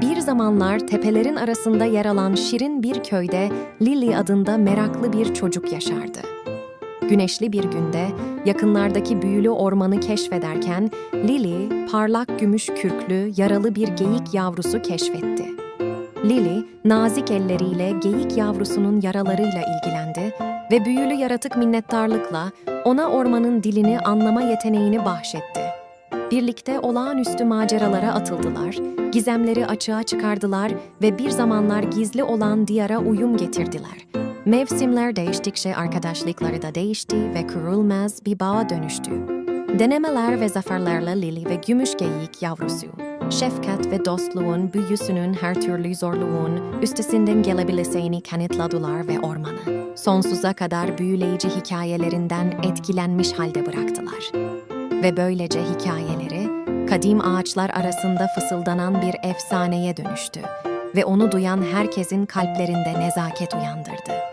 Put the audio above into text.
Bir zamanlar tepelerin arasında yer alan şirin bir köyde Lily adında meraklı bir çocuk yaşardı. Güneşli bir günde yakınlardaki büyülü ormanı keşfederken Lily parlak gümüş kürklü yaralı bir geyik yavrusu keşfetti. Lily nazik elleriyle geyik yavrusunun yaralarıyla ilgilendi ve büyülü yaratık minnettarlıkla ona ormanın dilini anlama yeteneğini bahşetti. Birlikte olağanüstü maceralara atıldılar, gizemleri açığa çıkardılar ve bir zamanlar gizli olan diyara uyum getirdiler. Mevsimler değiştikçe arkadaşlıkları da değişti ve kırılmaz bir bağa dönüştü. Denemeler ve zaferlerle Lily ve Gümüş Geyik yavrusu, şefkat ve dostluğun büyüsünün her türlü zorluğun üstesinden gelebileceğini kanıtladılar ve ormanı sonsuza kadar büyüleyici hikayelerinden etkilenmiş halde bıraktılar. Ve böylece hikayeleri kadim ağaçlar arasında fısıldanan bir efsaneye dönüştü ve onu duyan herkesin kalplerinde nezaket uyandırdı.